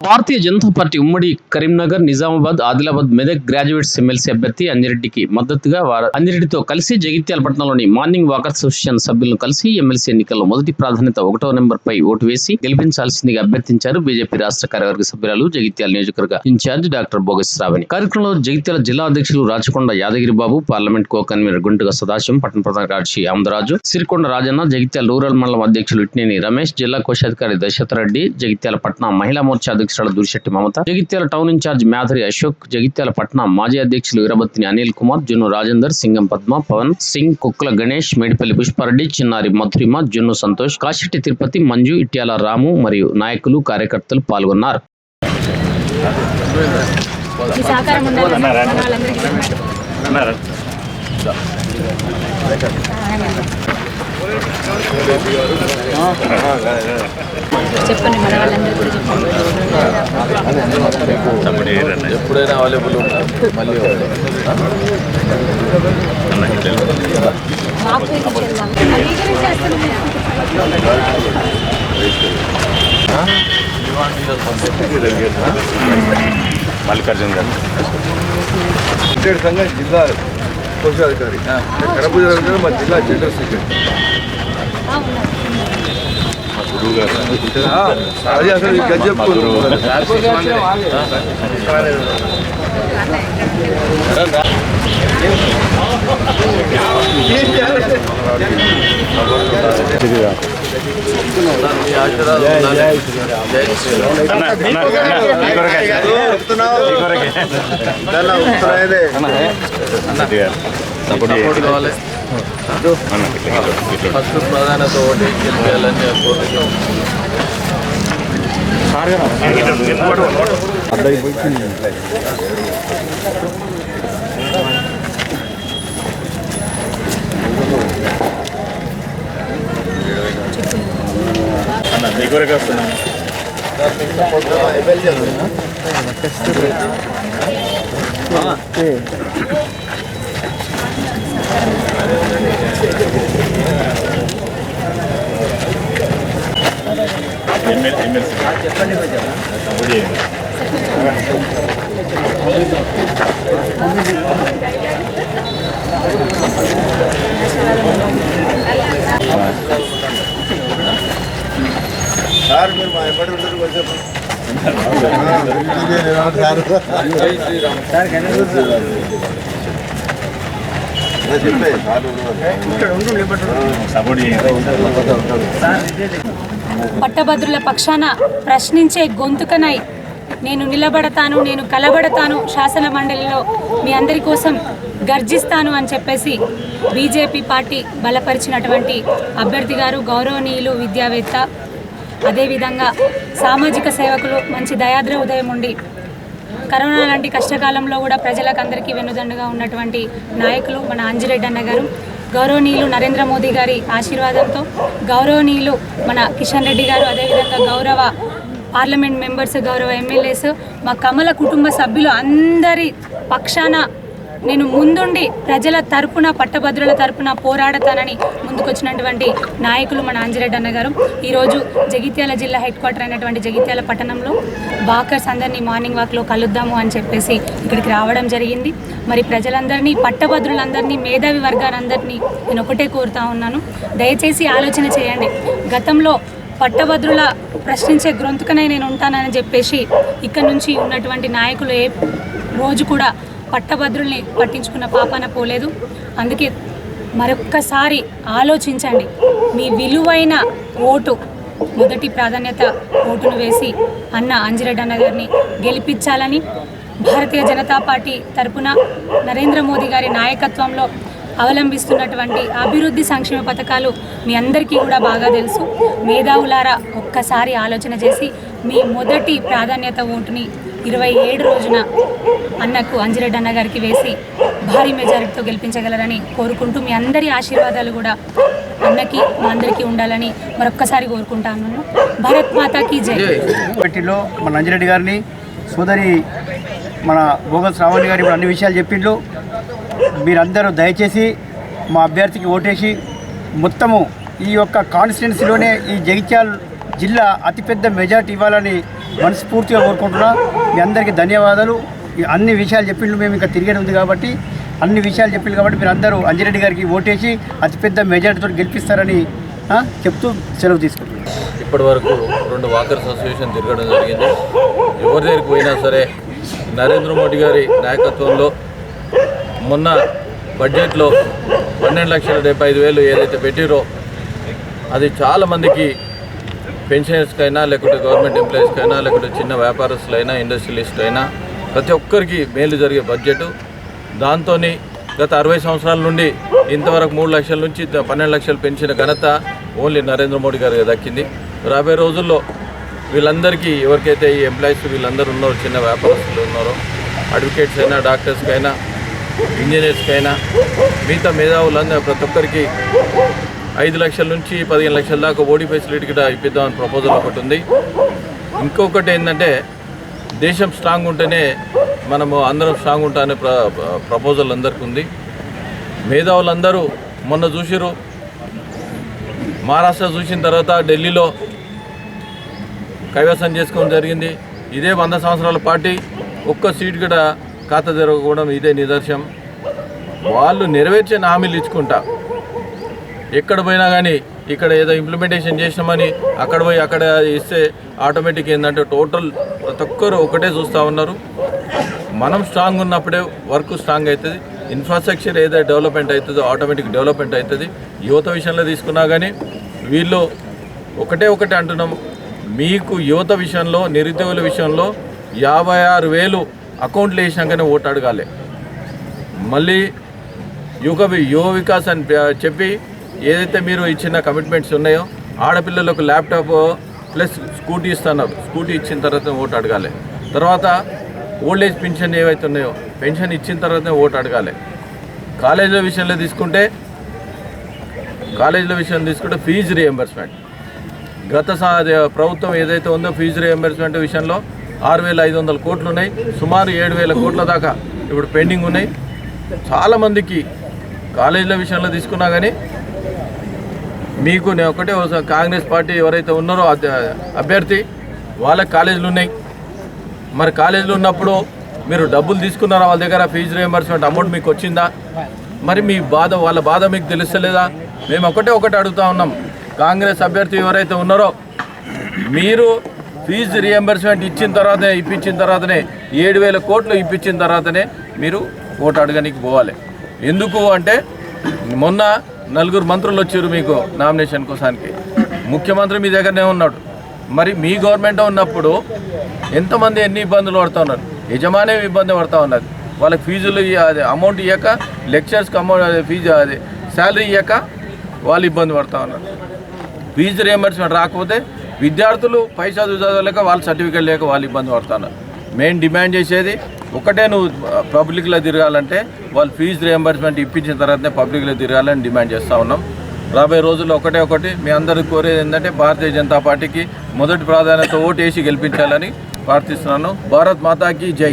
భారతీయ Janata party ఉమ్మడి Karimnagar Nizamabad Adilabad Medak graduates MLC అభ్యర్థి అంజిరెడ్డికి మద్దతుగా వారు అంజిరెడ్డితో కలిసి జగిత్యాల పట్టణంలోని మార్నింగ్ వాకర్ అసోసియేషన్ సభ్యులను కలిసి ఎమ్మెల్సీ ఎన్నికల్లో మొదటి ప్రాధాన్యత ఒకటో నెంబర్ పై ఓటు వేసి గెలిపించాల్సిందిగా అభ్యర్థించారు బీజేపీ రాష్ట్ర కార్యవర్గ సభ్యురాలు జగిత్యాల నియోజకవర్గ ఇన్ఛార్జ్ డాక్టర్ బోగస్ శ్రావణి. కార్యక్రమంలో జగిత్యాల జిల్లా అధ్యక్షులు Rachakonda Yadagiri Babu parliament co convener గుంటుగా Sadasivam పట్టణ ప్రధాన కార్యదర్శి ఆమదరాజు సిరికొండ రాజన్న జగిత్యాల రూరల్ మండలం అధ్యక్షులు ఇట్నేని రమేష్ జిల్లా కోశాధికారి దశరథ రెడ్డి జగిత్యాల పట్టణ మహిళా మోర్చా అధ్యక్షురాలు దురిశెట్టి మమత. జగిత్యాల టౌన్ ఇన్ఛార్జ్ మాధురి అశోక్ జగిత్యాల పట్నం మాజీ అధ్యక్షులు వీరబత్తిని అనిల్ కుమార్ జున్ను రాజేందర్ సింగం పద్మ పవన్ సింగ్ కుక్కుల గణేష్ మేడిపల్లి పుష్పారెడ్డి చిన్నారి మధురిమ జున్ను సంతోష్ కాశెట్టి తిరుపతి మంజు ఇట్యాల రాము మరియు నాయకులు కార్యకర్తలు పాల్గొన్నారు. చెప్పండి మన వాళ్ళందరికీ కూడా చెప్పండి. ఎప్పుడైనా అవైలబుల్ మళ్ళీ మల్లికార్జున గారు. సంఘం జిల్లా కోశాధికారి కడప జిల్లా గారు మా జిల్లా జనరల్ సెక్రటరీ ఆ, ఉన్నారు. గురువు గారు అది అసలు ఈ గది చెప్పుకోండి సపోర్ట్ కావాలి ఫస్ట్ ప్రధానత ఓటు గెలిపేయాలని కోరుతున్నాం అర్థమైపోయింది. మీ కొరకే వస్తున్నా. సార్ మీరు మా ఎప్పటి ఉంటారు కొంచెం పట్టభద్రుల పక్షాన ప్రశ్నించే గొంతుకనై నేను నిలబడతాను నేను కలబడతాను శాసన మండలిలో మీ అందరి కోసం గర్జిస్తాను అని చెప్పేసి బీజేపీ పార్టీ బలపరిచినటువంటి అభ్యర్థి గారు గౌరవనీయులు విద్యావేత్త అదేవిధంగా సామాజిక సేవకులు మంచి దయాద్ర ఉదయం ఉండి కరోనా లాంటి కష్టకాలంలో కూడా ప్రజలకు అందరికీ వెన్నుదండుగా ఉన్నటువంటి నాయకులు మన అంజిరెడ్డి అన్న గారు గౌరవనీయులు నరేంద్ర మోదీ గారి ఆశీర్వాదంతో గౌరవనీయులు మన కిషన్ రెడ్డి గారు అదేవిధంగా గౌరవ పార్లమెంట్ మెంబర్స్ గౌరవ ఎమ్మెల్యేస్ మా కమల కుటుంబ సభ్యులు అందరి పక్షాన నేను ముందుండి ప్రజల తరపున పట్టభద్రుల తరపున పోరాడతానని ముందుకొచ్చినటువంటి నాయకులు మన ఆంజిరెడ్డి అన్న గారు. ఈరోజు జగిత్యాల జిల్లా హెడ్ క్వార్టర్ అయినటువంటి జగిత్యాల పట్టణంలో బాకర్స్ అందరినీ మార్నింగ్ వాక్లో కలుద్దాము అని చెప్పేసి ఇక్కడికి రావడం జరిగింది. మరి ప్రజలందరినీ పట్టభద్రులందరినీ మేధావి వర్గాలందరినీ నేను ఒకటే కోరుతా ఉన్నాను. దయచేసి ఆలోచన చేయండి. గతంలో పట్టభద్రుల ప్రశ్నించే గ్రొంతుకనే నేను ఉంటానని చెప్పేసి ఇక్కడ నుంచి ఉన్నటువంటి నాయకులు ఏ రోజు కూడా పట్టభద్రుల్ని పట్టించుకున్న పాపాన పోలేదు. అందుకే మరొక్కసారి ఆలోచించండి. మీ విలువైన ఓటు మొదటి ప్రాధాన్యత ఓటును వేసి అన్న అంజిరెడ్డి అన్న గారిని గెలిపించాలని భారతీయ జనతా పార్టీ తరపున నరేంద్ర మోదీ గారి నాయకత్వంలో అవలంబిస్తున్నటువంటి అభివృద్ధి సంక్షేమ పథకాలు మీ అందరికీ కూడా బాగా తెలుసు. మేధావులారా ఒక్కసారి ఆలోచన చేసి మీ మొదటి ప్రాధాన్యత ఓటుని ఇరవై ఏడు రోజున అన్నకు అంజిరెడ్డి అన్న గారికి వేసి భారీ మెజారిటీతో గెలిపించగలరని కోరుకుంటూ మీ అందరి ఆశీర్వాదాలు కూడా అన్నకి మా అందరికీ ఉండాలని మరొక్కసారి కోరుకుంటాను భారత్ మాతాకి జై. మన అంజిరెడ్డి గారిని సోదరి మన భోగల్ శ్రావణి గారు ఇప్పుడు అన్ని విషయాలు చెప్పిండ్రు. మీరందరూ దయచేసి మా అభ్యర్థికి ఓటేసి మొత్తము ఈ యొక్క కాన్స్టిట్యున్సీలోనే ఈ జగిత్యాల జిల్లా అతిపెద్ద మెజార్టీ ఇవ్వాలని మనస్ఫూర్తిగా కోరుకుంటున్నా. మీ అందరికీ ధన్యవాదాలు. అన్ని విషయాలు చెప్పిండు మేము ఇంకా తిరిగేది ఉంది కాబట్టి అన్ని విషయాలు చెప్పిండు కాబట్టి మీరు అందరూ అంజిరెడ్డి గారికి ఓటేసి అతిపెద్ద మెజార్టీతో గెలిపిస్తారని చెప్తూ సెలవు తీసుకుంటున్నాను ఇప్పటి వరకు రెండు వాకర్స్ అసోసియేషన్ తిరగడం జరిగింది. ఎవరి దగ్గరికి పోయినా సరే నరేంద్ర మోడీ గారి నాయకత్వంలో మొన్న బడ్జెట్లో పన్నెండు లక్షల డెబ్బై ఐదు వేలు ఏదైతే పెట్టిరో అది చాలామందికి పెన్షనర్స్కైనా లేకుంటే గవర్నమెంట్ ఎంప్లాయీస్కైనా లేకుంటే చిన్న వ్యాపారస్తులైనా ఇండస్ట్రియలిస్ట్ అయినా ప్రతి ఒక్కరికి మేలు జరిగే బడ్జెట్. దాంతో గత అరవై సంవత్సరాల నుండి ఇంతవరకు మూడు లక్షల నుంచి పన్నెండు లక్షలు పెంచిన ఘనత ఓన్లీ నరేంద్ర మోడీ గారికి దక్కింది. రాబోయే రోజుల్లో వీళ్ళందరికీ ఎవరికైతే ఈ ఎంప్లాయీస్ వీళ్ళందరూ ఉన్నారో చిన్న వ్యాపారస్తులు ఉన్నారో అడ్వకేట్స్ అయినా డాక్టర్స్కి అయినా ఇంజనీర్స్కి అయినా మిగతా మేధావులందరూ ప్రతి ఒక్కరికి ఐదు లక్షల నుంచి పదిహేను లక్షల దాకా ఓడి ఫెసిలిటీ కూడా ఇప్పిద్దామని ప్రపోజల్ ఒకటి ఉంది. ఇంకొకటి ఏంటంటే దేశం స్ట్రాంగ్ ఉంటేనే మనము అందరం స్ట్రాంగ్ ఉంటామనే ప్ర ప్రపోజల్ అందరికీ ఉంది. మేధావులందరూ మొన్న చూసిరు మహారాష్ట్ర చూసిన తర్వాత ఢిల్లీలో కైవసం చేసుకోవడం జరిగింది. ఇదే వంద సంవత్సరాల పార్టీ ఒక్క సీట్ కూడా ఖాతా జరగకపోవడం ఇదే నిదర్శనం. వాళ్ళు నెరవేర్చిన హామీలు ఇచ్చుకుంటా. ఎక్కడ పోయినా కానీ ఇక్కడ ఏదో ఇంప్లిమెంటేషన్ చేసినామని అక్కడ పోయి అక్కడ ఇస్తే ఆటోమేటిక్ ఏంటంటే టోటల్ ప్రతి ఒక్కరు ఒకటే చూస్తూ ఉన్నారు. మనం స్ట్రాంగ్ ఉన్నప్పుడే వర్క్ స్ట్రాంగ్ అవుతుంది ఇన్ఫ్రాస్ట్రక్చర్ ఏదైతే డెవలప్మెంట్ అవుతుందో ఆటోమేటిక్ డెవలప్మెంట్ అవుతుంది యువత విషయంలో తీసుకున్నా కానీ వీళ్ళు ఒకటే ఒకటే అంటున్నాం మీకు యువత విషయంలో నిరుద్యోగుల విషయంలో యాభై ఆరు వేలు అకౌంట్లు వేసినాకనే ఓటు అడగాలి. మళ్ళీ యుగ యువ వికాస్ అని చెప్పి ఏదైతే మీరు ఇచ్చిన కమిట్మెంట్స్ ఉన్నాయో ఆడపిల్లలకు ల్యాప్టాప్ ప్లస్ స్కూటీ ఇస్తున్నారు. స్కూటీ ఇచ్చిన తర్వాత ఓటు అడగాలి. తర్వాత ఓల్డ్ ఏజ్ పెన్షన్ ఏవైతే ఉన్నాయో పెన్షన్ ఇచ్చిన తర్వాతనే ఓటు అడగాలి. కాలేజీల విషయంలో తీసుకుంటే కాలేజీల విషయం తీసుకుంటే ఫీజు రియంబర్స్మెంట్ గత ప్రభుత్వం ఏదైతే ఉందో ఫీజు రియంబర్స్మెంట్ విషయంలో ఆరు వేల ఐదు వందల కోట్లు ఉన్నాయి సుమారు ఏడు వేల కోట్ల దాకా ఇప్పుడు పెండింగ్ ఉన్నాయి. చాలామందికి కాలేజీల విషయంలో తీసుకున్నా కానీ మీకు నేను ఒకటే కాంగ్రెస్ పార్టీ ఎవరైతే ఉన్నారో అభ్యర్థి వాళ్ళకి కాలేజీలు ఉన్నాయి. మరి కాలేజీలు ఉన్నప్పుడు మీరు డబ్బులు తీసుకున్నారా? వాళ్ళ దగ్గర ఫీజు రియంబర్స్మెంట్ అమౌంట్ మీకు వచ్చిందా? మరి మీ బాధ వాళ్ళ బాధ మీకు తెలుస్తలేదా? మేము ఒకటే ఒకటి అడుగుతా ఉన్నాం. కాంగ్రెస్ అభ్యర్థి ఎవరైతే ఉన్నారో మీరు ఫీజు రియంబర్స్మెంట్ ఇచ్చిన తర్వాతనే ఇప్పించిన తర్వాతనే ఏడు వేల కోట్లు ఇప్పించిన తర్వాతనే మీరు ఓటు అడగడానికి పోవాలి. ఎందుకు అంటే మొన్న నలుగురు మంత్రులు వచ్చారు మీకు నామినేషన్ కోసానికి. ముఖ్యమంత్రి మీ దగ్గరనే ఉన్నాడు. మరి మీ గవర్నమెంట్ ఉన్నప్పుడు ఎంతమంది ఎన్ని ఇబ్బందులు పడుతూ ఉన్నారు? యజమానే ఇబ్బంది పడుతూ ఉన్నది వాళ్ళకి ఫీజులు ఇవ్వాలి అది అమౌంట్ ఇవ్వక లెక్చర్స్కి అమౌంట్ ఫీజు అది శాలరీ ఇవ్వక వాళ్ళు ఇబ్బంది పడుతూ ఉన్నారు. ఫీజు రియంబర్స్మెంట్ రాకపోతే విద్యార్థులు పై చదువు చదవలేక వాళ్ళ సర్టిఫికేట్ లేక వాళ్ళు ఇబ్బంది పడుతున్నారు మెయిన్ డిమాండ్ చేసేది ఒకటే నువ్వు పబ్లిక్లో తిరగాలంటే వాళ్ళు ఫీజు రియంబర్స్మెంట్ ఇప్పించిన తర్వాతనే పబ్లిక్లో తిరగాలని డిమాండ్ చేస్తూ ఉన్నాం. రాబోయే రోజుల్లో ఒకటే ఒకటి మీ అందరికి కోరేది ఏంటంటే భారతీయ జనతా పార్టీకి మొదటి ప్రాధాన్యత ఓటు వేసి గెలిపించాలని ప్రార్థిస్తున్నాను. భారత్ మాతాకి జై.